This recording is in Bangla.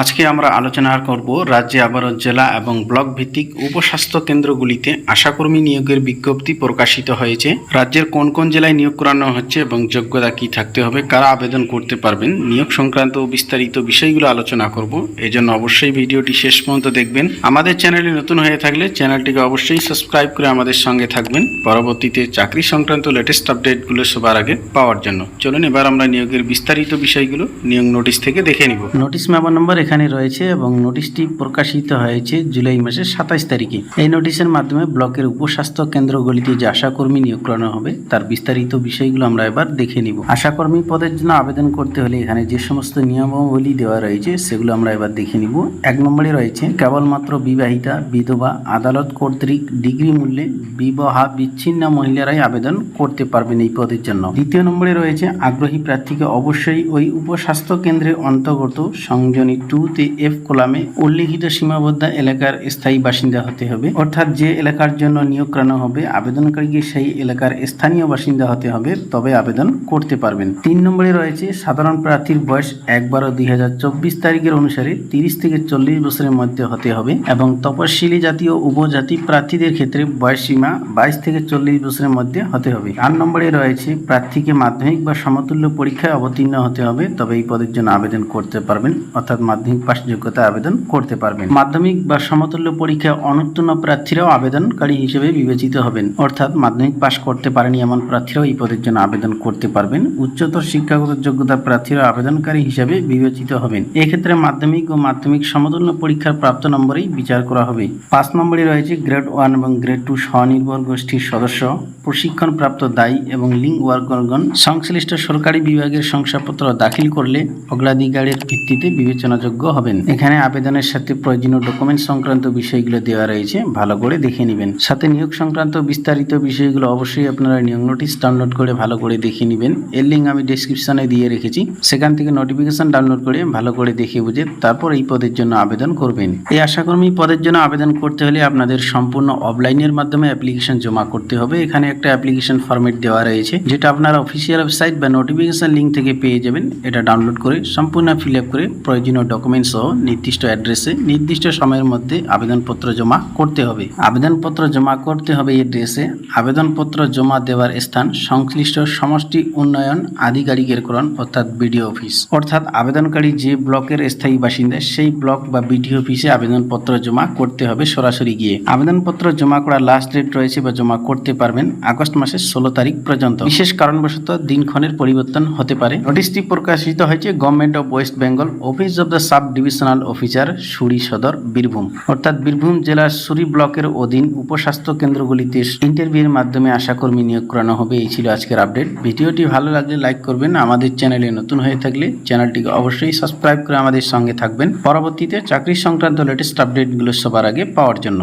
আজকে আমরা আলোচনা করব রাজ্যে আবারও জেলা এবং ব্লক ভিত্তিক উপস্বাস্থ্য কেন্দ্রগুলিতে আশাকর্মী নিয়োগের বিজ্ঞপ্তি প্রকাশিত হয়েছে। রাজ্যের কোন কোন জেলায় নিয়োগ করানো হচ্ছে এবং যোগ্যতা কি থাকতে হবে, কারা আবেদন করতে পারবেন, নিয়োগ সংক্রান্ত বিস্তারিত বিষয়গুলো আলোচনা করব। এজন্য অবশ্যই ভিডিওটি শেষ পর্যন্ত দেখবেন। আমাদের চ্যানেলে নতুন হয়ে থাকলে চ্যানেলটিকে অবশ্যই সাবস্ক্রাইব করে আমাদের সঙ্গে থাকবেন। পরবর্তীতে চাকরি সংক্রান্ত লেটেস্ট আপডেটগুলো সবার আগে পাওয়ার জন্য। চলুন এবার আমরা নিয়োগের বিস্তারিত বিষয়গুলো, নিয়োগ নোটিশ থেকে দেখে নিব। নোটিশ মেমো নম্বর এখানে রয়েছে এবং নোটিশটি প্রকাশিত হয়েছে জুলাই মাসের সাতাইশ তারিখে। এই নোটিশের মাধ্যমে ব্লকের উপস্বাস্থ্য কেন্দ্রগুলিতে যে আশাকর্মী নিয়োগ করানো হবে, তার বিস্তারিত বিষয়গুলো আমরা এবার দেখে নিব। আশাকর্মী পদের জন্য আবেদন করতে হলে এখানে যে সমস্ত নিয়মাবলী দেওয়া রয়েছে, সেগুলো আমরা এবার দেখে নিব। এক নম্বরে রয়েছে, কেবলমাত্র বিবাহিতা, বিধবা, আদালত কর্তৃক ডিগ্রি মূল্যে বিবাহা বিচ্ছিন্ন মহিলারাই আবেদন করতে পারবেন এই পদের জন্য। দ্বিতীয় নম্বরে রয়েছে, আগ্রহী প্রার্থীকে অবশ্যই ওই উপস্বাস্থ্য কেন্দ্রের অন্তর্গত সংযোনী টু তে এফ কলামে উল্লিখিত সীমাবদ্ধ এলাকার স্থায়ী বাসিন্দা হতে হবে। অর্থাৎ যে এলাকার জন্য নিয়োগ করানো হবে, আবেদনকারীকে সেই এলাকার স্থানীয় বাসিন্দা হতে হবে, তবে আবেদন করতে পারবেন। তিন নম্বরে রয়েছে, সাধারণ প্রার্থীর বয়স এক বারো দুই হাজার চব্বিশ তারিখের অনুসারে তিরিশ থেকে চল্লিশ বছরের মধ্যে হতে হবে এবং তপশিলি জাতীয় উপজাতি প্রার্থীদের ক্ষেত্রে বয়স সীমা বাইশ থেকে চল্লিশ বছরের মধ্যে হতে হবে। চার নম্বরে রয়েছে, প্রার্থীকে মাধ্যমিক বা সমতুল্য পরীক্ষায় অবতীর্ণ হতে হবে, তবে এই পদের জন্য আবেদন করতে পারবেন, অর্থাৎ মাধ্যমিক পাস যোগ্যতা আবেদন করতে পারবেন। মাধ্যমিক বা সমতুল্য পরীক্ষায় অনুত্তীর্ণ প্রার্থীরাও আবেদনকারী হিসেবে বিবেচিত হবেন। অর্থাৎ মাধ্যমিক পাস করতে পারেনি এমন প্রার্থীরাও এই পদের জন্য আবেদন করতে পারবেন। উচ্চতর শিক্ষাগত যোগ্যতা প্রার্থীরা আবেদনকারী হিসেবে বিবেচিত হবেন। এক্ষেত্রে মাধ্যমিক ও মাধ্যমিক সমতুল্য পরীক্ষার প্রাপ্ত নম্বরেই বিচার করা হবে। পাঁচ নম্বরে রয়েছে গ্রেড ওয়ান এবং গ্রেড টু স্বনির্ভর গোষ্ঠীর সদস্য, প্রশিক্ষণপ্রাপ্ত দায়ী এবং লিঙ্ক ওয়ার্করগণ সংশ্লিষ্ট সরকারি বিভাগের শংসাপত্র দাখিল করলে অগ্রাধিকারের ভিত্তিতে বিবেচনাযোগ্য হবেন। এখানে আবেদনের সাথে প্রয়োজনীয় ডকুমেন্ট সংক্রান্ত বিষয়গুলো দেওয়া রয়েছে। ভালো করে দেখে নেবেন। সাথে নিয়োগ সংক্রান্ত বিস্তারিত বিষয়গুলো অবশ্যই আপনারা নিয়োগ নোটিশ ডাউনলোড করে ভালো করে দেখে নেবেন। এর লিঙ্ক আমি ডেসক্রিপশনে দিয়ে রেখেছি। সেখান থেকে নোটিফিকেশন ডাউনলোড করে ভালো করে দেখে বুঝে তারপর এই পদের জন্য আবেদন করবেন। এই আশাকর্মী পদের জন্য আবেদন করতে হলে আপনাদের সম্পূর্ণ অফলাইনের মাধ্যমে অ্যাপ্লিকেশন জমা করতে হবে। এখানে একটা অ্যাপ্লিকেশন ফর্মেট দেওয়া রয়েছে, যেটা আপনারা অফিসিয়াল ওয়েবসাইট বা নোটিফিকেশন লিঙ্ক থেকে পেয়ে যাবেন। এটা ডাউনলোড করে সম্পূর্ণ ফিল আপ করে প্রয়োজনীয় ডকুমেন্টস নির্দিষ্ট অ্যাড্রেসে নির্দিষ্ট সময়ের মধ্যে আবেদনপত্র জমা করতে হবে। আবেদনপত্র জমা করতে হবে এই ড্রেসে আবেদনপত্র জমা দেওয়ার স্থান সংশ্লিষ্ট সমষ্টি উন্নয়ন আধিকারিকের করণ অর্থাৎ বিডিও অফিস। অর্থাৎ আবেদনকারী যে ব্লকের স্থায়ী বাসিন্দা, সেই ব্লক বা বিডিও অফিসে আবেদনপত্র জমা করতে হবে সরাসরি গিয়ে। আবেদনপত্র জমা করার লাস্ট ডেট রয়েছে বা জমা করতে পারবেন আগস্ট মাসের ষোলো তারিখ পর্যন্ত। বিশেষ কারণবশত দিনক্ষণের পরিবর্তন হতে পারে। নোটিশটি প্রকাশিত হয়েছে government of West Bengal office of the sub divisional officer Suri Sadar Birbhum. অর্থাৎ বীরভূম জেলার সুরি ব্লকের অধীন উপস্বাস্থ্য কেন্দ্রগুলিতে ইন্টারভিউর মাধ্যমে আশাকর্মী নিয়োগ করানো হবে, এই ছিল আজকের আপডেট ভিডিওটি ভালো লাগলে লাইক করবেন। আমাদের চ্যানেলে নতুন হয়ে থাকলে চ্যানেলটিকে অবশ্যই সাবস্ক্রাইব করে আমাদের সঙ্গে থাকবেন। পরবর্তীতে চাকরি সংক্রান্ত লেটেস্ট আপডেটগুলো সবার আগে পাওয়ার জন্য।